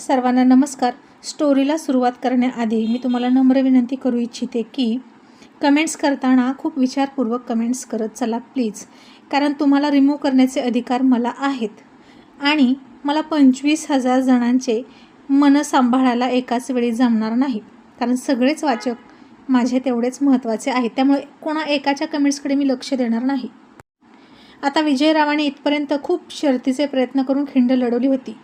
सर्वांना नमस्कार. स्टोरीला सुरुवात करण्याआधी मी तुम्हाला नम्र विनंती करू इच्छिते की कमेंट्स करताना खूप विचारपूर्वक कमेंट्स करत चला प्लीज. कारण तुम्हाला रिमूव्ह करण्याचे अधिकार मला आहेत. आणि मला पंचवीस हजार जणांचे मन सांभाळायला एकाच वेळी जमणार नाही. कारण सगळेच वाचक माझे तेवढेच महत्त्वाचे आहेत. त्यामुळे कोणा एकाच्या कमेंट्सकडे मी लक्ष देणार नाही. आता विजयरावाने इथपर्यंत खूप शर्तीचे प्रयत्न करून खिंड लढवली होती.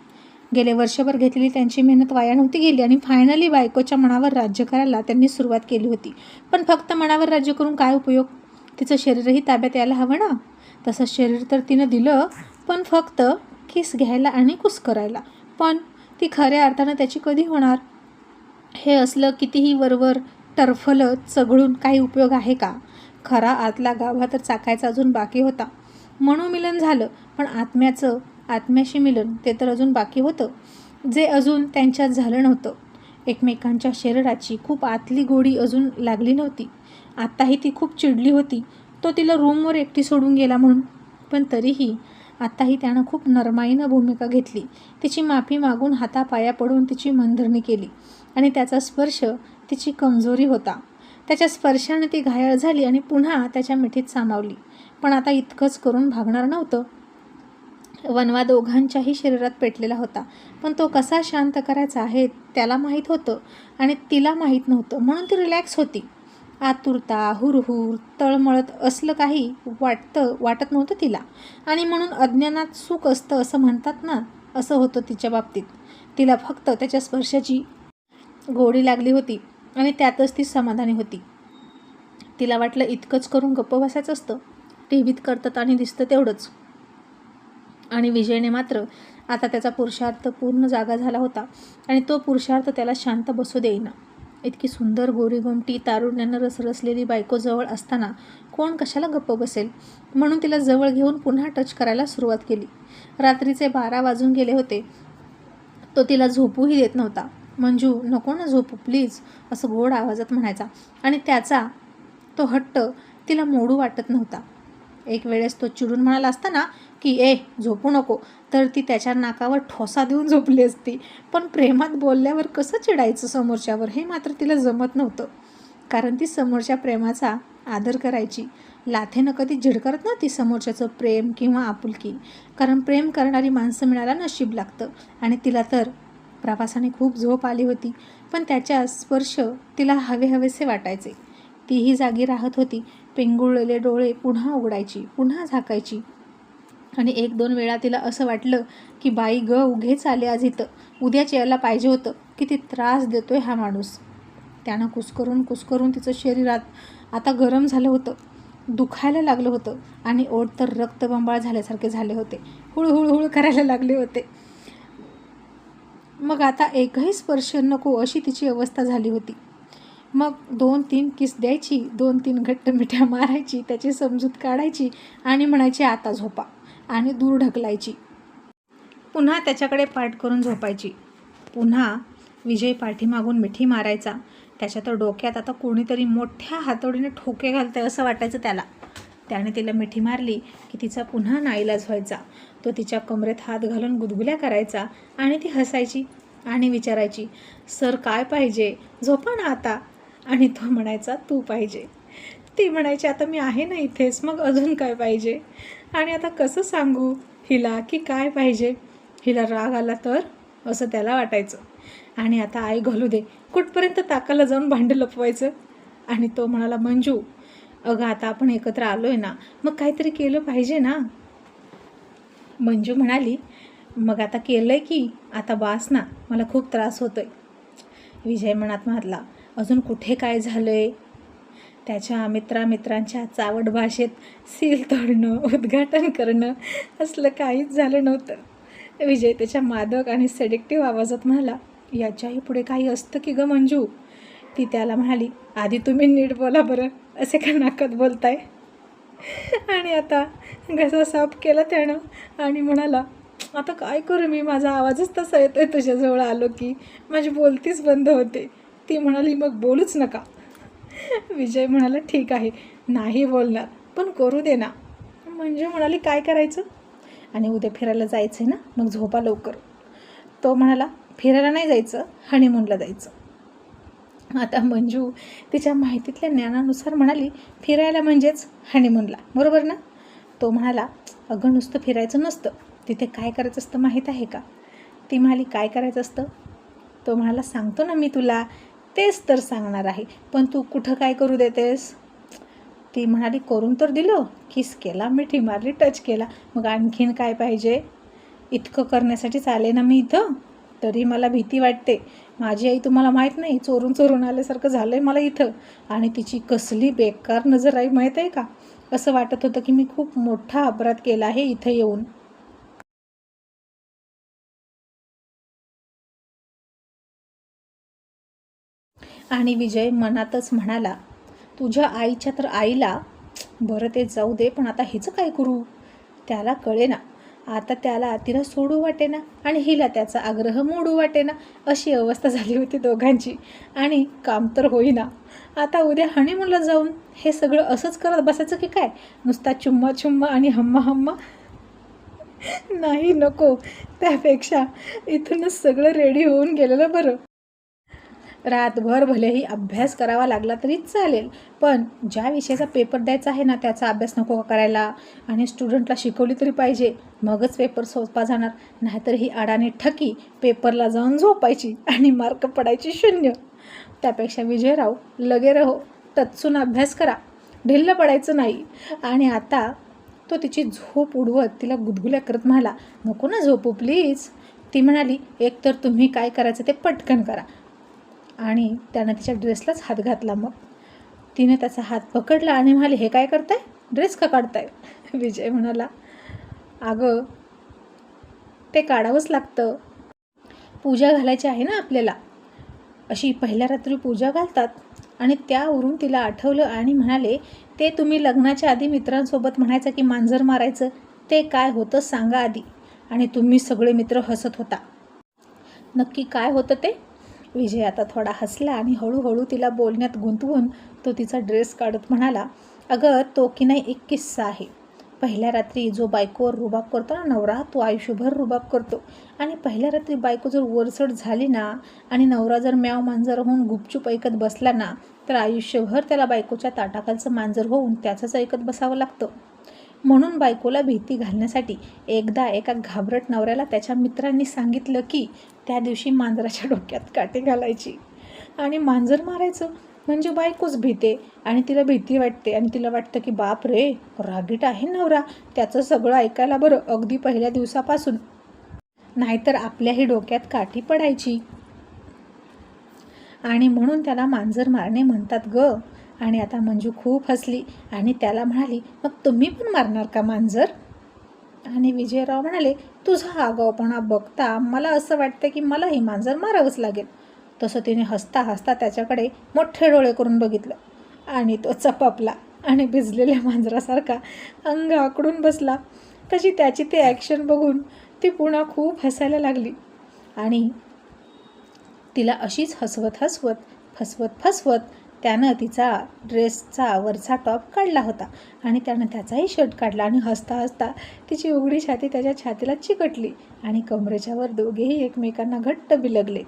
गेले वर्षभर घेतलेली त्यांची मेहनत वाया नव्हती गेली आणि फायनली बायकोच्या मनावर राज्य करायला त्यांनी सुरुवात केली होती. पण फक्त मनावर राज्य करून काय उपयोग? तिचं शरीरही ताब्यात यायला हवं ना? तसं शरीर तर तिनं दिलं पण फक्त किस घ्यायला आणि कुस करायला. पण ती खऱ्या अर्थानं त्याची कधी होणार? हे असलं कितीही वरवर टरफलं चघळून काही उपयोग आहे का? खरा आतला गाभा तर चाकायचा अजून बाकी होता. मनोमिलन झालं पण आत्म्याचं आत्म्याशी मिलन ते तर अजून बाकी होतं. जे अजून त्यांच्यात झालं नव्हतं. एकमेकांच्या शरीराची खूप आतली गोडी अजून लागली नव्हती. आत्ताही ती खूप चिडली होती. तो तिला रूमवर एकटी सोडून गेला म्हणून. पण तरीही आत्ताही त्यानं खूप नरमाईनं भूमिका घेतली. तिची माफी मागून हातापाया पडून तिची मनधरणी केली आणि त्याचा स्पर्श तिची कमजोरी होता. त्याच्या स्पर्शाने ती घायाळ झाली आणि पुन्हा त्याच्या मिठीत सामावली. पण आता इतकंच करून भागणार नव्हतं. वनवा दोघांच्याही शरीरात पेटलेला होता. पण तो कसा शांत करायचा हे त्याला माहीत होतं आणि तिला माहीत नव्हतं. म्हणून ती रिलॅक्स होती. आतुरता हुरहुर तळमळत असलं काही वाटतं वाटत नव्हतं तिला. आणि म्हणून अज्ञानात सुख असतं असं म्हणतात ना असं होतं तिच्या बाबतीत. तिला फक्त त्याच्या स्पर्शाची गोडी लागली होती आणि त्यातच ती समाधानी होती. तिला वाटलं इतकंच करून गप्प बसायचं असतं. टी व्हीत करतात आणि दिसतं तेवढंच. आणि विजयने मात्र आता त्याचा पुरुषार्थ पूर्ण जागा झाला होता आणि तो पुरुषार्थ त्याला शांत बसू देईना. इतकी सुंदर गोरीगोमटी तारुण्यानं रसरसलेली बायको जवळ असताना कोण कशाला गप्प बसेल? म्हणून तिला जवळ घेऊन पुन्हा टच करायला सुरुवात केली. रात्रीचे बारा वाजून गेले होते. तो तिला झोपूही देत नव्हता. मंजू नको ना झोपू प्लीज असं गोड आवाजात म्हणायचा. आणि त्याचा तो हट्ट तिला मोडू वाटत नव्हता. एक वेळेस तो चिडून म्हणाला असताना की ए झोपू नको. तर ती त्याच्या नाकावर ठोसा देऊन झोपली असती. पण प्रेमात बोलल्यावर कसं चिडायचं समोरच्यावर हे मात्र तिला जमत नव्हतं. कारण ती समोरच्या प्रेमाचा आदर करायची. लाथेनं कधी झिडकरत नव्हती समोरच्याचं प्रेम किंवा आपुलकी. कारण प्रेम करणारी माणसं मिळायला नशीब लागतं. आणि तिला तर प्रवासाने खूप झोप आली होती. पण त्याच्या स्पर्श तिला हवे हवेसे वाटायचे. तीही जागी राहत होती. पेंगुळलेले डोळे पुन्हा उघडायची पुन्हा झाकायची. आणि एक दोन वेळा तिला असं वाटलं की बाई ग उघेच आले आज इथं. उद्याच यायला पाहिजे होतं किती त्रास देतोय हा माणूस. त्यानं कुसकरून कुसकरून तिचं शरीरात आता गरम झालं होतं. दुखायला लागलं होतं आणि ओठ तर रक्तबंबाळ झाल्यासारखे झाले होते. हुळहुळहुळ करायला लागले होते. मग आता एकही स्पर्श नको अशी तिची अवस्था झाली होती. मग दोन तीन किस द्यायची दोन तीन घट्ट मिठ्या मारायची त्याची समजूत काढायची आणि म्हणायची आता झोपा. आणि दूर ढकलायची. पुन्हा त्याच्याकडे पाठ करून झोपायची. पुन्हा विजय पाठीमागून मिठी मारायचा. त्याच्या तर डोक्यात आता कोणीतरी मोठ्या हातोडीने ठोके घालतंय असं वाटायचं त्याला. त्याने तिला मिठी मारली की तिचा पुन्हा नाईलाज व्हायचा. तो तिच्या कमरेत हात घालून गुदगुल्या करायचा आणि ती हसायची आणि विचारायची सर काय पाहिजे? झोपा ना आता. आणि तो म्हणायचा तू पाहिजे. ती म्हणायची आता मी आहे ना इथेच मग अजून काय पाहिजे? आणि आता कसं सांगू हिला की काय पाहिजे? हिला राग आला तर? असं त्याला वाटायचं. आणि आता आई घालू दे. कुठपर्यंत ताकाला जाऊन भांडं लपवायचं? आणि तो म्हणाला मंजू अगं आता आपण एकत्र आलो आहे ना मग काहीतरी केलं पाहिजे ना? मंजू म्हणाली मग आता केलं आहे की आता बास ना मला खूप त्रास होतो आहे विजय मनात म्हटला अजून कुठे काय झालं आहे त्याच्या मित्रामित्रांच्या चावट भाषेत सील तोडणं उद्घाटन करणं असलं काहीच झालं नव्हतं. विजय त्याच्या मादक आणि सेडिक्टिव्ह आवाजात म्हणाला याच्याही पुढे काही असतं की गं मंजू? ती त्याला म्हणाली आधी तुम्ही नीट बोला बरं असे का नाकात बोलताय? आणि आता घसा साफ केला त्यानं आणि म्हणाला आता काय करू मी? माझा आवाजच तसा येतोय तुझ्याजवळ आलो की माझी बोलतीच बंद होते. ती म्हणाली मग बोलूच नका. विजय म्हणाला ठीक आहे नाही बोलणार पण करू दे ना. म्हणजे म्हणाली काय करायचं? आणि उद्या फिरायला जायचं आहे ना मग झोपा लवकर. तो म्हणाला फिरायला नाही जायचं हनीमूनला जायचं. आता मंजू तिच्या माहितीतल्या ज्ञानानुसार म्हणाली फिरायला म्हणजेच हनीमूनला बरोबर ना? तो म्हणाला अगं नुसतं फिरायचं नसतं तिथे काय करायचं असतं माहीत आहे का? ती म्हणाली काय करायचं असतं? तो म्हणाला सांगतो ना मी तुला तेच तर सांगणार आहे. पण तू कुठं काय करू देतेस? ती म्हणाली करून तर दिलं. किस केला मिठी मारली टच केला. मग आणखीन काय पाहिजे? इतकं करण्यासाठीच आले ना मी इथं? तरी मला भीती वाटते. माझी आई तुम्हाला माहीत नाही. चोरून चोरून आल्यासारखं झालं आहे मला इथं. आणि तिची कसली बेकार नजर आई माहीत आहे का? असं वाटत होतं की मी खूप मोठा अपराध केला आहे इथं येऊन. आणि विजय मनातच म्हणाला तुझ्या आईच्या तर आईला बरं ते जाऊ दे पण आता हिचं काय करू? त्याला कळे ना आता त्याला तिला सोडू वाटेना आणि हिला त्याचा आग्रह मोडू वाटेना. अशी अवस्था झाली होती दोघांची. आणि काम तर होईना. आता उद्या हनीमूनला जाऊन हे सगळं असंच करत बसायचं की काय? नुसता चुम्मा चुम्मा आणि हम्मा हम्मा? नाही नको. त्यापेक्षा इथूनच सगळं रेडी होऊन गेलेलं बरं. रातभर भलेही अभ्यास करावा लागला तरी चालेल. पण ज्या विषयाचा पेपर द्यायचा आहे ना त्याचा अभ्यास नको करायला? आणि स्टुडंटला शिकवली तरी पाहिजे. मगच पेपर सोपा जाणार. नाहीतर ही अडाणी ठकी पेपरला जाऊन झोपायची आणि मार्क पडायची शून्य. त्यापेक्षा विजयराव लगे रहो. तत्सून अभ्यास करा. ढिल्ल पडायचं नाही. आणि आता तो तिची झोप उडवत तिला गुदगुल्या करत म्हणाला नको ना झोपू प्लीज ती म्हणाली एक तर तुम्ही काय करायचं ते पटकन करा. आणि त्यानं तिच्या ड्रेसलाच हात घातला मग. तिने त्याचा हात पकडला आणि म्हणाले हे काय करताय? ड्रेस का काढताय? विजय म्हणाला अगं ते काढावंच लागतं. पूजा घालायची आहे ना आपल्याला. अशी पहिल्या रात्री पूजा घालतात आणि त्यावरून तिला आठवलं आणि म्हणाले ते तुम्ही लग्नाच्या आधी मित्रांसोबत म्हणायचं की मांजर मारायचं? ते काय होतं सांगा आधी. आणि तुम्ही सगळे मित्र हसत होता. नक्की काय होतं ते? विजय आता थोडा हसला आणि हळूहळू तिला बोलण्यात गुंतवून तो तिचा ड्रेस काढत म्हणाला अगं तो की नाही एक किस्सा आहे. पहिल्या रात्री जो बायकोवर रुबाब करतो ना नवरा तो आयुष्यभर रुबाब करतो. आणि पहिल्या रात्री बायको जर वरचढ झाली ना आणि नवरा जर म्याव मांजर होऊन गुपचूप ऐकत बसला ना तर आयुष्यभर त्याला बायकोच्या ताटाखालचं मांजर होऊन त्याचंच ऐकत बसावं लागतं. म्हणून बायकोला भीती घालण्यासाठी एकदा एका घाबरट नवऱ्याला त्याच्या मित्रांनी सांगितलं की त्या दिवशी मांजराच्या डोक्यात काटे घालायची. आणि मांजर मारायचं म्हणजे बायकोच भीते आणि तिला भीती वाटते आणि तिला वाटतं की बाप रे रागीट आहे नवरा. त्याचं सगळं ऐकायला बरं अगदी पहिल्या दिवसापासून. नाहीतर आपल्याही डोक्यात काठी पडायची. आणि म्हणून त्याला मांजर मारणे म्हणतात ग आणि आता मंजू खूप हसली आणि त्याला म्हणाली मग तुम्ही पण मारणार का मांजर? आणि विजयराव म्हणाले तुझा आगाऊपणा बघता मला असं वाटतं की मला ही मांजर मारावंच लागेल. तसं तिने हसता हसता त्याच्याकडे मोठे डोळे करून बघितलं आणि तो चपापला आणि भिजलेल्या मांजरासारखा अंग आकडून बसला. तशी त्याची ते ॲक्शन बघून ती पुन्हा खूप हसायला लागली आणि तिला अशीच हसवत हसवत फसवत फसवत त्यानं तिचा ड्रेसचा वरचा टॉप काढला होता आणि त्यानं त्याचाही शर्ट काढला आणि हसता हसता तिची उघडी छाती त्याच्या छातीला चिकटली आणि कमरेच्यावर दोघेही एकमेकांना घट्ट बिलगले.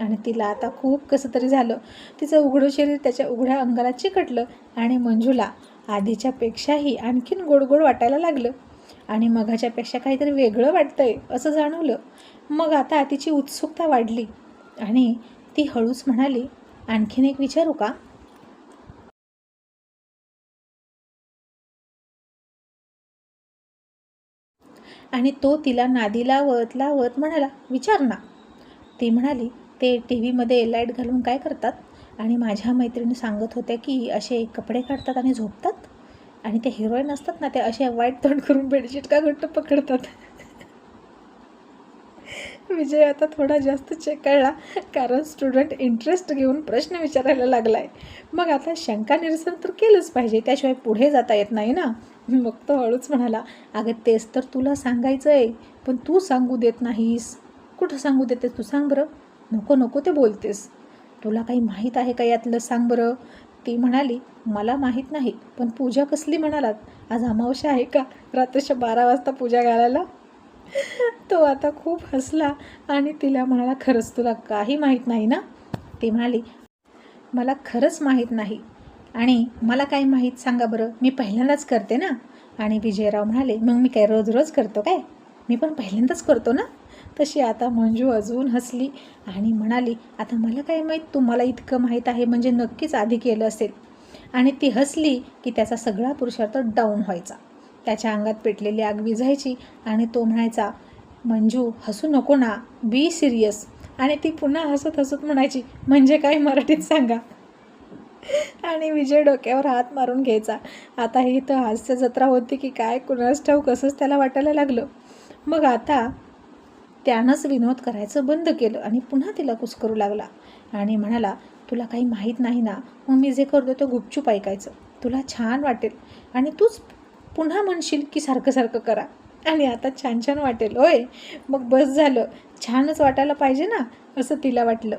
आणि तिला आता खूप कसं तरी झालं. तिचं उघडं शरीर त्याच्या उघड्या अंगाला चिकटलं आणि मंजूला आधीच्यापेक्षाही आणखीन गोडगोड वाटायला लागलं. आणि मघाच्यापेक्षा काहीतरी वेगळं वाटतंय असं जाणवलं. मग आता तिची उत्सुकता वाढली आणि ती हळूच म्हणाली आणखीन एक विचारू का? आणि तो तिला नादी लावत लावत म्हणाला विचार ना. ती म्हणाली ते टी व्हीमध्ये लाइट घालून काय करतात? आणि माझ्या मैत्रिणी सांगत होत्या की असे कपडे काढतात आणि झोपतात? आणि ते हिरोईन असतात ना ते असे वाईट तोंड करून बेडशीट का घट्ट पकडतात? विजय आता थोडा जास्त चेकळला कारण स्टुडंट इंटरेस्ट घेऊन प्रश्न विचारायला लागला आहे मग आता शंका निरसन तर केलंच पाहिजे त्याशिवाय पुढे जाता येत नाही ना? मग तो हळूच म्हणाला अगं तेच तर तुला सांगायचं आहे पण तू सांगू देत नाहीस. कुठं सांगू देतेस तू? सांग बरं. नको नको ते बोलतेस. तुला काही माहीत आहे का यातलं? सांग बरं. ती म्हणाली मला माहीत नाही पण पूजा कसली म्हणालात? आज अमावश्या आहे का? रात्रीच्या बारा वाजता पूजा घालायला? तो आता खूप हसला आणि तिला म्हणाला खरंच तुला काही माहीत नाही ना? ती म्हणाली मला खरंच माहीत नाही आणि मला काय माहीत सांगा बरं मी पहिल्यांदाच करते ना? आणि विजयराव म्हणाले मग मी काय रोज रोज करतो काय? मी पण पहिल्यांदाच करतो ना? तशी आता मंजू अजून हसली आणि म्हणाली आता मला काय माहीत तुम्हाला इतकं माहीत आहे म्हणजे नक्कीच आधी केलं असेल. आणि ती हसली की त्याचा सगळा पुरुषार्थ डाऊन व्हायचा. त्याच्या अंगात पेटलेली आग विझायची आणि तो म्हणायचा मंजू हसू नको ना बी सिरियस आणि ती पुन्हा हसत हसत म्हणायची म्हणजे काय मराठीत सांगा? आणि विजय डोक्यावर हात मारून घ्यायचा. आता ही तर हास्य जत्रा होती की काय? कुणास ठाऊ कसंच त्याला वाटायला लागलं. मग आता त्यानंच विनोद करायचं बंद केलं आणि पुन्हा तिला कुस्करू लागला. आणि म्हणाला तुला काही माहीत नाही ना? मग मी जे करतो ते गुपचूप ऐकायचं. तुला छान वाटेल. आणि तूच पुन्हा म्हणशील की सारखं सारखं करा. आणि आता छान छान वाटेल. होय मग बस झालं. छानच वाटायला पाहिजे ना? असं तिला वाटलं.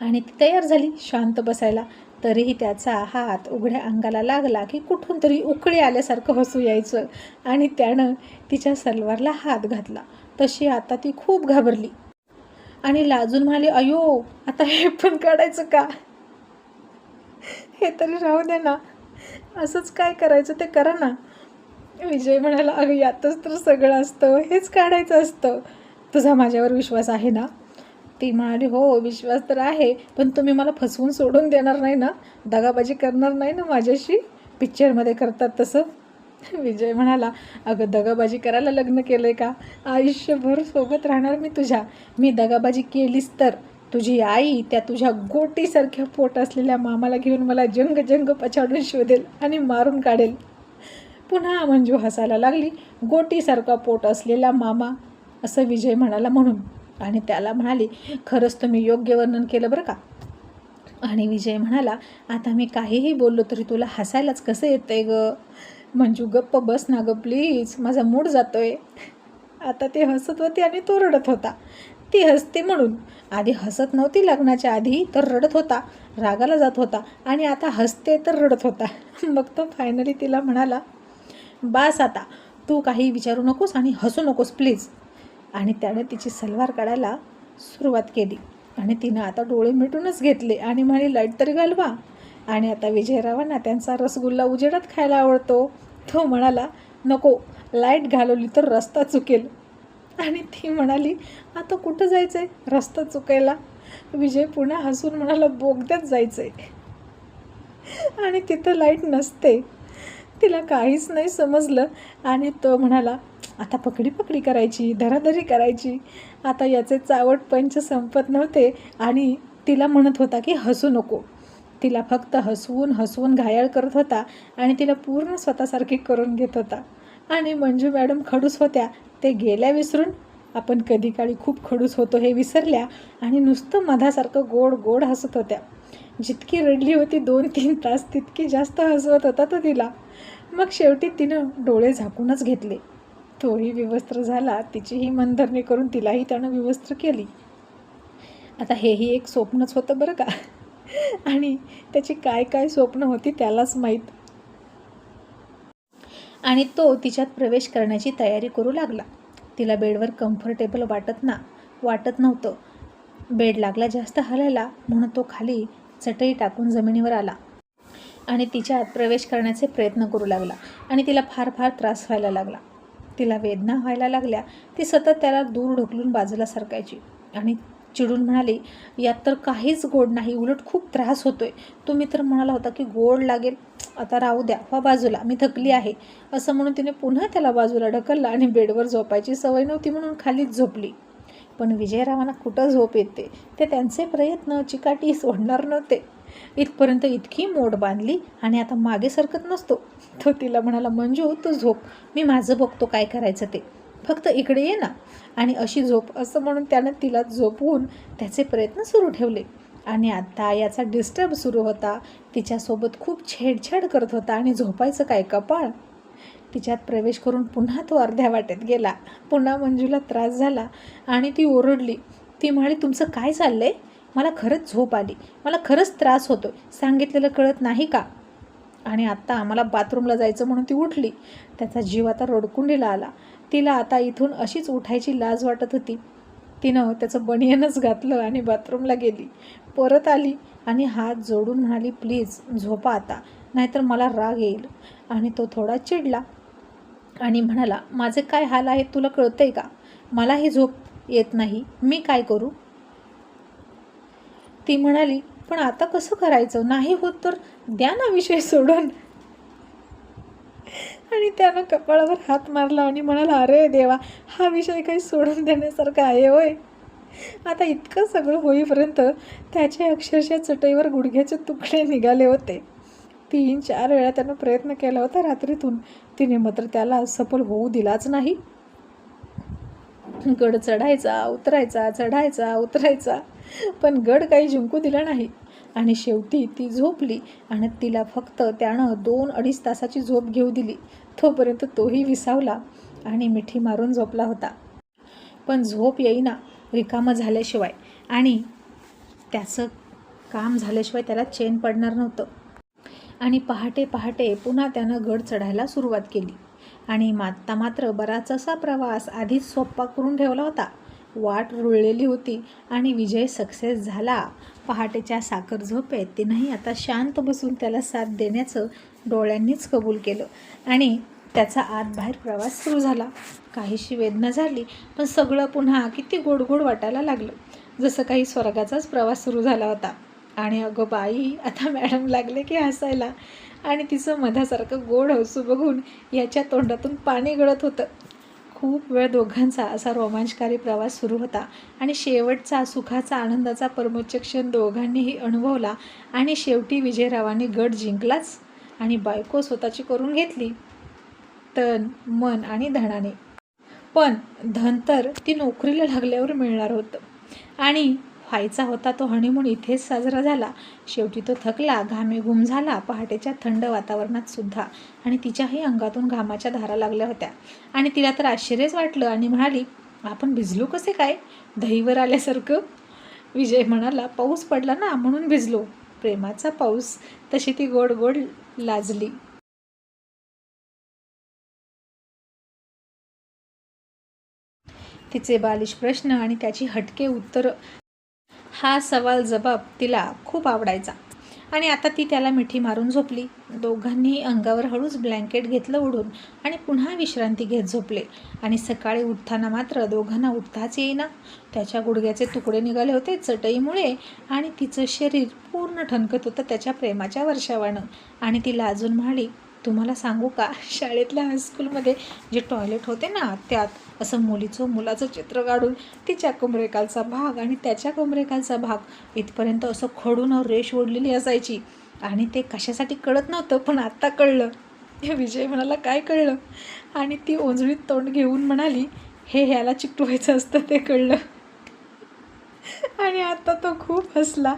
आणि ती तयार झाली शांत बसायला. तरीही त्याचा हात उघड्या अंगाला लागला की कुठून तरी उकळी आल्यासारखं हसू यायचं. आणि त्यानं तिच्या सलवारला हात घातला. तशी आता ती खूप घाबरली. आणि लाजून म्हणाली अयो आता हे पण काढायचं का? हे तरी राहू दे ना. असंच काय करायचं ते करा ना. विजय म्हणाला अगं यातच तर सगळं असतं. हेच काढायचं असतं. तुझा माझ्यावर विश्वास आहे ना? ती म्हणाली हो विश्वास तर आहे पण तुम्ही मला फसवून सोडून देणार नाही ना? दगाबाजी करणार नाही ना माझ्याशी? पिक्चरमध्ये करतात तसं. विजय म्हणाला अगं दगाबाजी करायला लग्न केलं आहे का? आयुष्यभर सोबत राहणार मी तुझ्या. मी दगाबाजी केलीस तर तुझी आई त्या तुझ्या गोटीसारख्या पोट असलेल्या मामाला घेऊन मला जंग जंग पछाडून शोधेल आणि मारून काढेल. पुन्हा मंजू हसायला लागली गोटीसारखा पोट असलेला मामा असं विजय म्हणाला म्हणून. आणि त्याला म्हणाली खरंच तुम्ही योग्य वर्णन केलं बरं का? आणि विजय म्हणाला आता मी काहीही बोललो तरी तुला हसायलाच कसं येतंय ग? मंजू गप्प बस ना ग प्लीज माझा मूड जातोय. आता ती हसत होती आणि तो रडत होता. ती हसते म्हणून. आधी हसत नव्हती लग्नाच्या आधी तर रडत होता. रागाला जात होता. आणि आता हसते तर रडत होता. मग तो फायनली तिला म्हणाला बास आता. तू काही विचारू नकोस आणि हसू नकोस प्लीज आणि त्याने तिची सलवार काढायला सुरुवात केली. आणि तिनं आता डोळे मिटूनच घेतले आणि म्हणे लाइट तरी घालवा. आणि आता विजयरावांना त्यांचा रसगुल्ला उजेडात खायला आवडतो. तो म्हणाला नको लाइट घालवली तर रस्ता चुकेल. आणि ती म्हणाली आता कुठं जायचं आहे रस्ता चुकायला. विजय पुन्हा हसून म्हणाला बोगद्यात जायचं आहे आणि तिथं लाइट नसते. तिला काहीच नाही समजलं आणि तो म्हणाला आता पकडी पकडी करायची धराधरी करायची. आता याचे चावट पंच संपत नव्हते आणि तिला म्हणत होता की हसू नको. तिला फक्त हसवून हसवून घायाळ करत होता आणि तिला पूर्ण स्वतःसारखी करून घेत होता. आणि मंजू मॅडम खडूस होत्या. ते गेल्या विसरून. आपण कधी काळी खूप खडूस होतो हे विसरल्या आणि नुसतं मधासारखं गोड गोड हसत होत्या. जितकी रडली होती दोन तीन तास तितकी जास्त हसवत होता तो तिला. मग शेवटी तिनं डोळे झाकूनच घेतले. तोही विवस्त्र झाला तिचीही मनधरणी करून तिलाही त्यानं विवस्त्र केली. आता हेही एक स्वप्नच होतं बरं का? आणि त्याची काय काय स्वप्न होती त्यालाच माहीत. आणि तो तिच्यात प्रवेश करण्याची तयारी करू लागला. तिला बेडवर कम्फर्टेबल वाटत ना वाटत नव्हतं. बेड लागला जास्त हलायला म्हणून तो खाली चटई टाकून जमिनीवर आला. आणि तिच्यात प्रवेश करण्याचे प्रयत्न करू लागला आणि तिला फार फार त्रास व्हायला लागला. तिला वेदना व्हायला लागल्या ती सतत त्याला दूर ढकलून बाजूला सरकायची. आणि चिडून म्हणाली यात तर काहीच गोड नाही उलट खूप त्रास होतोय. तुम्ही तर म्हणाला होता की गोड लागेल. आता राहू द्या वा बाजूला मी थकली आहे. असं म्हणून तिने पुन्हा त्याला बाजूला ढकललं आणि बेडवर झोपायची सवय नव्हती म्हणून खालीच झोपली. पण विजयरावांना कुठं झोप येते? ते त्यांचे प्रयत्न चिकाटी सोडणार नव्हते. इथपर्यंत इतकी मोड बांधली आणि आता मागे सरकत नसतो. तो तिला म्हणाला मंजू तू झोप. मी माझं बघतो काय करायचं ते. फक्त इकडे ये ना. आणि अशी झोप असं म्हणून त्यानं तिला झोपवून त्याचे प्रयत्न सुरू ठेवले. आणि आता याचा डिस्टर्ब सुरू होता. तिच्यासोबत खूप छेडछाड करत होता आणि झोपायचं काय कपाळ? तिच्यात प्रवेश करून पुन्हा तो अर्ध्या वाटेत गेला. पुन्हा मंजूला त्रास झाला आणि ती ओरडली. ती म्हणाली तुमचं काय चाललं आहे मला खरंच झोप आली. मला खरंच त्रास होतो सांगितलेलं कळत नाही का? आणि आत्ता आम्हाला बाथरूमला जायचं म्हणून ती उठली. त्याचा जीव आता रडकुंडीला आला. तिला आता इथून अशीच उठायची लाज वाटत होती. तिनं त्याचं बनियनच घातलं आणि बाथरूमला गेली. परत आली आणि हात जोडून म्हणाली प्लीज झोपा आता. नाहीतर मला राग येईल. आणि तो थोडा चिडला आणि म्हणाला माझे काय हाल आहेत तुला कळतंय का? मलाही झोप येत नाही. मी काय करू? ती म्हणाली पण आता कसं करायचं? नाही होत तर द्या ना विषय सोडून. आणि त्यानं कपाळावर हात मारला आणि म्हणाला अरे देवा हा विषय काही सोडून देण्यासारखा आहे होय. आता इतकं सगळं होईपर्यंत त्याचे अक्षरशः चटईवर गुडघ्याचे तुकडे निघाले होते. तीन चार वेळा त्यानं प्रयत्न केला होता रात्रीतून. तिने मात्र त्याला सफल होऊ दिलाच नाही. गड चढायचा उतरायचा चढायचा उतरायचा. पण गड काही जिंकू दिला नाही. आणि शेवटी ती झोपली आणि तिला फक्त त्यानं दोन अडीच तासाची झोप घेऊ दिली. तोपर्यंत तोही विसावला आणि मिठी मारून झोपला होता. पण झोप येईना रिकामं झाल्याशिवाय आणि त्याचं काम झाल्याशिवाय त्याला चेन पडणार नव्हतं. आणि पहाटे पहाटे पुन्हा त्यानं गड चढायला सुरुवात केली. आणि माता मात्र बराचसा प्रवास आधीच सोप्पा करून ठेवला होता. वाट रुळलेली होती आणि विजय सक्सेस झाला. पहाटेच्या साखर झोपेत तिनंही आता शांत बसून त्याला साथ देण्याचं डोळ्यांनीच कबूल केलं आणि त्याचा आत बाहेर प्रवास सुरू झाला. काहीशी वेदना झाली पण सगळं पुन्हा किती गोड गोड वाटायला लागलं. जसं काही स्वर्गाचाच प्रवास सुरू झाला होता. आणि अगं बाई आता मॅडम लागले की हसायला. आणि तिचं मधासारखं गोड हसू बघून याच्या तोंडातून पाणी गळत होतं. खूप वेळ दोघांचा असा रोमांचकारी प्रवास सुरू होता आणि शेवटचा सुखाचा आनंदाचा परमोच्च क्षण दोघांनीही अनुभवला आणि शेवटी विजयरावांनी गड जिंकलाच आणि बायको स्वतःची करून घेतली. तन मन आणि धनाने. पण धन तर ती नोकरीला लागल्यावर मिळणार होतं. आणि व्हायचा होता तो हनीमून इथेच साजरा झाला. शेवटी तो थकला घामेघुम झाला पहाटेच्या थंड वातावरणात सुद्धा आणि तिच्याही अंगातून घामाच्या धारा लागल्या होत्या. आणि तिला तर आश्चर्यच वाटलं आणि म्हणाली आपण भिजलो कसे काय? दहीवर आल्यासारखं. विजय म्हणाला पाऊस पडला ना म्हणून भिजलो. प्रेमाचा पाऊस. तशी ती गोड गोड लाजली. तिचे बालिश प्रश्न आणि त्याची हटके उत्तर हा सवाल जबाब तिला खूप आवडायचा. आणि आता ती त्याला मिठी मारून झोपली. दोघांनी अंगावर हळूच ब्लँकेट घेतलं उडून आणि पुन्हा विश्रांती घेत झोपले. आणि सकाळी उठताना मात्र दोघांना उठताच येईना. त्याच्या गुडघ्याचे तुकडे निघाले होते चटईमुळे आणि तिचं शरीर पूर्ण ठणकत होतं त्याच्या प्रेमाच्या वर्षावानं. आणि ती लाजून म्हणाली तुम्हाला सांगू का? शाळेतल्या हायस्कूलमध्ये जे टॉयलेट होते ना त्यात असं मुलीचं मुलाचं चित्र काढून तिच्या कमरेखालचा भाग आणि त्याच्या कमरेखालचा भाग इथपर्यंत असं खडून रेष ओढलेली असायची. आणि ते कशासाठी कळत नव्हतं पण आत्ता कळलं. विजय म्हणाला काय कळलं? आणि ती ओंजळीत तोंड घेऊन म्हणाली हे ह्याला चिकटवायचं असतं ते कळलं. आणि आता तो खूप हसला.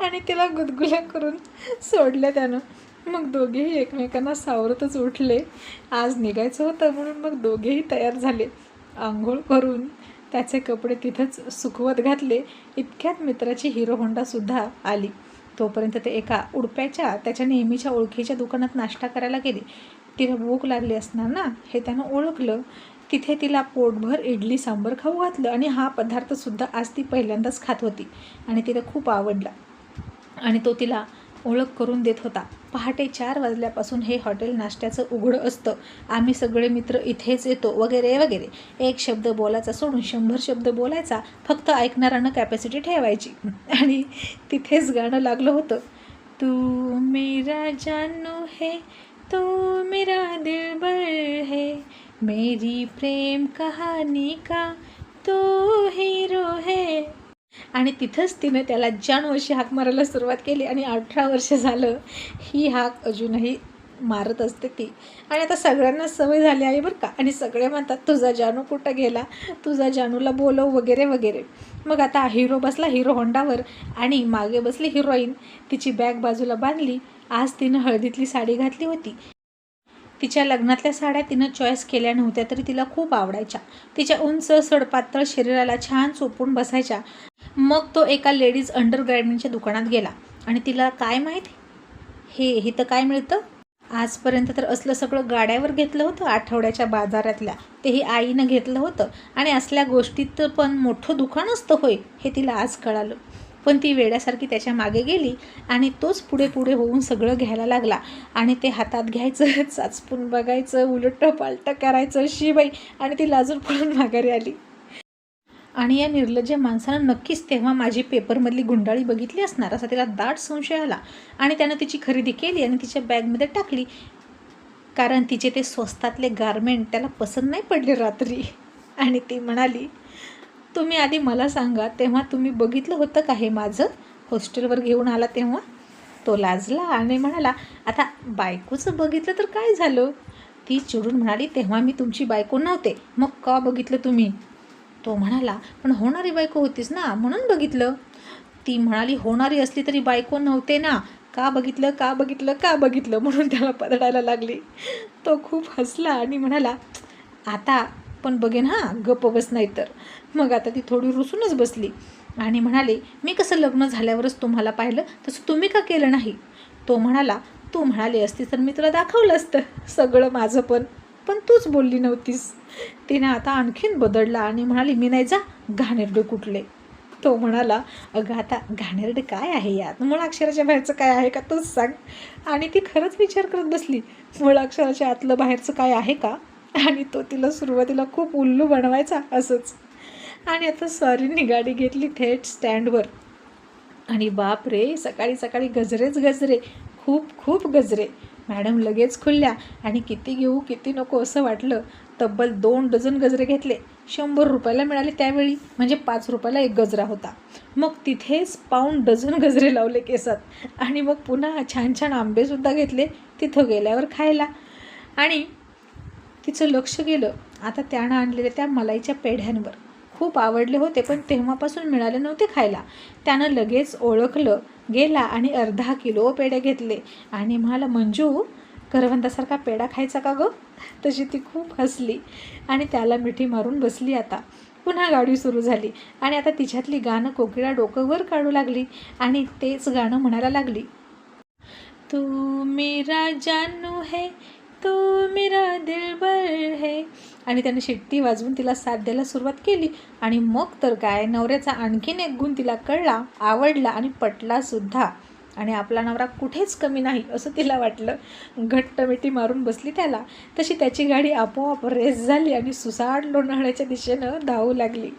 आणि तिला गुदगुल्या करून सोडलं त्यानं. मग दोघेही एकमेकांना सावरतच उठले. आज निघायचं होतं म्हणून मग दोघेही तयार झाले. आंघोळ करून त्याचे कपडे तिथंच सुकवत घातले. इतक्यात मित्राची हिरो होंडासुद्धा आली. तोपर्यंत ते एका उडप्याच्या त्याच्या नेहमीच्या ओळखीच्या दुकानात नाश्ता करायला गेले. तिला भूक लागली असणार ना? हे त्यानं ओळखलं. तिथे तिला पोटभर इडली सांबर खाऊ घातलं आणि हा पदार्थसुद्धा आज ती पहिल्यांदाच खात होती आणि तिला खूप आवडला. आणि तो तिला ओळख करून देत होता. पहाटे चार वाजल्यापासून हे हॉटेल नाश्त्याचं उघडं असतं. आम्ही सगळे मित्र इथेच येतो वगैरे वगैरे. एक शब्द बोलायचा सोडून शंभर शब्द बोलायचा फक्त ऐकणाऱ्यानं कॅपॅसिटी ठेवायची. आणि तिथेच गाणं लागलं होतं. तू मेरा जानू है तू मेरा दिलबर है मेरी प्रेम कहानी का तो हीरो है आणि तिथंच तिनं त्याला जानू अशी हाक मारायला सुरुवात केली आणि अठरा वर्ष झालं ही हाक अजूनही मारत असते ती. आणि आता सगळ्यांना सवय झाली आहे बरं का. आणि सगळे म्हणतात तुझा जानू कुठं गेला? तुझा जानूला बोलव वगैरे वगैरे. मग आता हिरो बसला हिरो होंडावर आणि मागे बसली हिरोईन तिची बॅग बाजूला बांधली. आज तिनं हळदीतली साडी घातली होती. तिच्या लग्नातल्या साड्या तिनं चॉईस केल्या नव्हत्या तरी तिला खूप आवडायच्या. तिच्या उंच सडपातळ शरीराला छान चोपून बसायच्या. मग तो एका लेडीज अंडरगार्मेंटच्या दुकानात गेला. आणि तिला काय माहीत? हे हे तर काय मिळतं? आजपर्यंत तर असलं सगळं गाड्यावर घेतलं होतं आठवड्याच्या बाजारातल्या. तेही आईनं घेतलं होतं. आणि असल्या गोष्टीत पण मोठं दुकान असतं होय हे तिला आज कळालं. पण ती वेड्यासारखी त्याच्यामागे गेली आणि तोच पुढे पुढे होऊन सगळं घ्यायला लागला. आणि ते हातात घ्यायचं चाचपून बघायचं उलटं पालटं करायचं शिबाई आणि ती लाजून पळून माघारी आली. आणि या निर्लज्ज माणसानं नक्कीच तेव्हा माझी पेपरमधली गुंडाळी बघितली असणार असा तिला दाट संशय आला. आणि त्यानं तिची खरेदी केली आणि तिच्या बॅगमध्ये टाकली. कारण तिचे ते स्वस्तातले गारमेंट त्याला पसंत नाही पडले रात्री. आणि ती म्हणाली तुम्ही आधी मला सांगा तेव्हा तुम्ही बघितलं होतं का हे माझं? हॉस्टेलवर घेऊन आला तेव्हा? तो लाजला आणि म्हणाला आता बायकोचं बघितलं तर काय झालं? ती चिडून म्हणाली तेव्हा मी तुमची बायको नव्हते. मग का बघितलं तुम्ही? तो म्हणाला पण होणारी बायको होतीस ना म्हणून बघितलं. ती म्हणाली होणारी असली तरी बायको नव्हते ना. का बघितलं का बघितलं का बघितलं? म्हणून त्याला पदडायला लागली. तो खूप हसला आणि म्हणाला आता पण बघेन हां गप्प बस नाही तर मग आता ती थोडी रुसूनच बसली आणि म्हणाले मी कसं लग्न झाल्यावरच तुम्हाला पाहिलं? तसं तुम्ही का केलं नाही? तो म्हणाला तू म्हणाली असती तर मी तुला दाखवलं असतं सगळं माझं पण. पण तूच बोलली नव्हतीस. तिने आता आणखीन बदलला आणि म्हणाली मी नाही जा घाणेरडे कुठले. तो म्हणाला अगं आता घाणेरडे काय आहे यात मुळाक्षराच्या बाहेरचं काय आहे का तूच सांग. आणि ती खरंच विचार करत बसली मुळाक्षराच्या आतलं बाहेरचं काय आहे का? आणि तो तिला सुरुवातीला खूप उल्लू बनवायचा असंच. आणि आता सॉरीनी गाडी घेतली थेट स्टँडवर. आणि बाप रे सकाळी सकाळी गजरेच गजरे खूप खूप गजरे. मॅडम लगेच खुलल्या आणि किती घेऊ किती नको असं वाटलं. तब्बल दोन डझन गजरे घेतले. शंभर रुपयाला मिळाले त्यावेळी. म्हणजे पाच रुपयाला एक गजरा होता. मग तिथेच पाऊण डझन गजरे लावले केसात. आणि मग पुन्हा छान छान आंबेसुद्धा घेतले तिथं गेल्यावर खायला. आणि तिचं लक्ष गेलं. आता त्यानं आणलेल्या त्या मलाईच्या पेढ्यांवर. खूप आवडले होते पण तेव्हापासून मिळाले नव्हते खायला. त्यानं लगेच ओळखलं गेला आणि अर्धा किलो पेढे घेतले. आणि म्हणाला मंजू करवंदासारखा पेढा खायचा का गं? तशी ती खूप हसली आणि त्याला मिठी मारून बसली आता. पुन्हा गाडी सुरू झाली आणि आता तिच्यातली गाणं कोकिळा डोकं वर काढू लागली आणि तेच गाणं म्हणायला लागली. तू मेरा जानू है तू मेरा दिलबर है. आणि त्याने शिट्टी वाजवून तिला साथ द्यायला सुरुवात केली. आणि मग तर काय नवऱ्याचा आणखीन एक गुण तिला कळला आवडला आणि पटला सुद्धा. आणि आपला नवरा कुठेच कमी नाही असं तिला वाटलं. घट्ट मिठी मारून बसली त्याला. तशी त्याची गाडी आपोआप रेस झाली आणि सुसाट लोणावळ्याच्या दिशेनं धावू लागली.